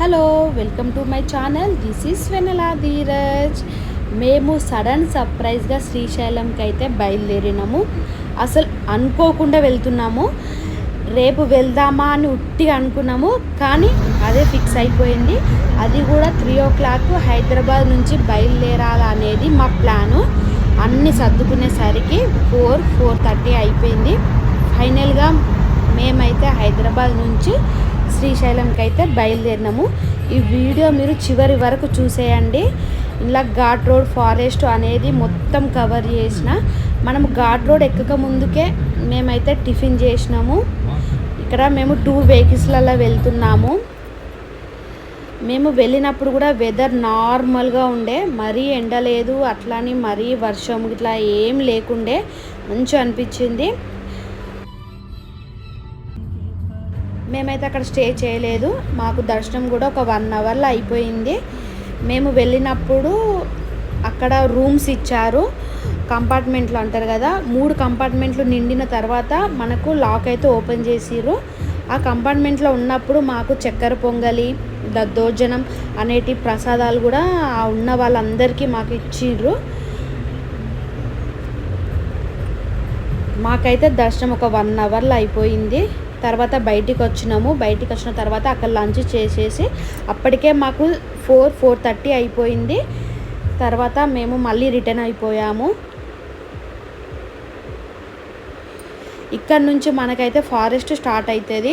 Hello welcome to my channel. This is Vennela Dheeraj. మేము sudden సర్ప్రైజ్గా శ్రీశైలంకి అయితే బయలుదేరినాము. అసలు అనుకోకుండా వెళ్తున్నాము. రేపు వెళ్దామా అని ఉట్టిగా అనుకున్నాము కానీ అదే ఫిక్స్ అయిపోయింది. అది కూడా త్రీ ఓ క్లాక్ హైదరాబాద్ నుంచి బయలుదేరాలనేది మా ప్లాను. అన్నీ సర్దుకునేసరికి ఫోర్ ఫోర్ థర్టీ అయిపోయింది. ఫైనల్గా మేమైతే హైదరాబాద్ నుంచి శ్రీశైలంకి అయితే బయలుదేరినాము. ఈ వీడియో మీరు చివరి వరకు చూసేయండి. ఇలా ఘాట్ రోడ్ ఫారెస్ట్ అనేది మొత్తం కవర్ చేసిన మనం ఘాట్ రోడ్ ఎక్కక ముందుకే మేమైతే టిఫిన్ చేసినాము. ఇక్కడ మేము టూ వెహికల్స్లలో వెళ్తున్నాము. మేము వెళ్ళినప్పుడు కూడా వెదర్ నార్మల్గా ఉండే మరీ ఎండ లేదు అట్లాని మరీ వర్షం ఇట్లా ఏం లేకుండే మంచిగా అనిపించింది. మేమైతే అక్కడ స్టే చేయలేదు. మాకు దర్శనం కూడా ఒక వన్ అవర్లో అయిపోయింది. మేము వెళ్ళినప్పుడు అక్కడ రూమ్స్ ఇచ్చారు. కంపార్ట్మెంట్లు అంటారు కదా మూడు కంపార్ట్మెంట్లు నిండిన తర్వాత మనకు లాక్ అయితే ఓపెన్ చేసిరు ఆ కంపార్ట్మెంట్లో ఉన్నప్పుడు మాకు చక్కెర పొంగలి దద్దోజనం అనేటి ప్రసాదాలు కూడా ఆ ఉన్న వాళ్ళందరికీ మాకు ఇచ్చిర్రు. మాకైతే దర్శనం ఒక వన్ అవర్లో అయిపోయింది. తర్వాత బయటికి వచ్చినాము. బయటికి వచ్చిన తర్వాత అక్కడ లంచ్ చేసేసి అప్పటికే మాకు ఫోర్ ఫోర్ థర్టీ అయిపోయింది. తర్వాత మేము మళ్ళీ రిటర్న్ అయిపోయాము. ఇక్కడ నుంచి మనకైతే ఫారెస్ట్ స్టార్ట్ అవుతుంది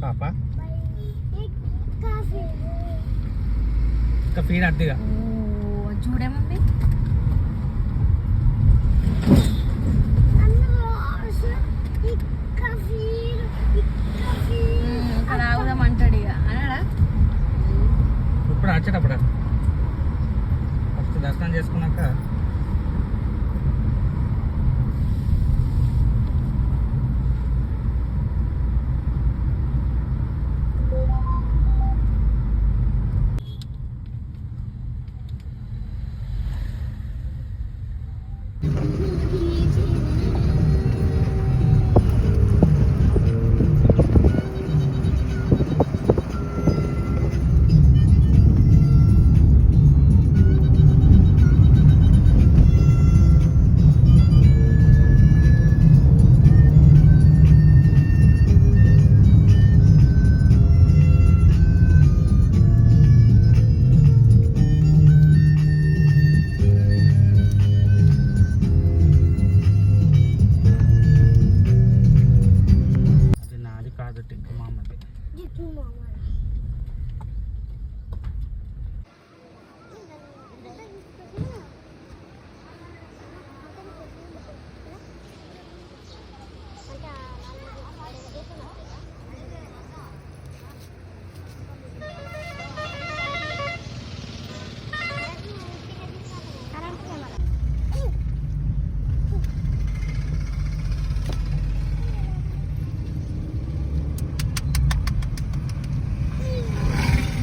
పాప ఇంకా ఫీడ్ అద్దిగా చూడేమండి అంటాడు ఇక అన్నాడా ఇప్పుడు వచ్చేటప్పుడు ఫస్ట్ దర్శనం చేసుకున్నాక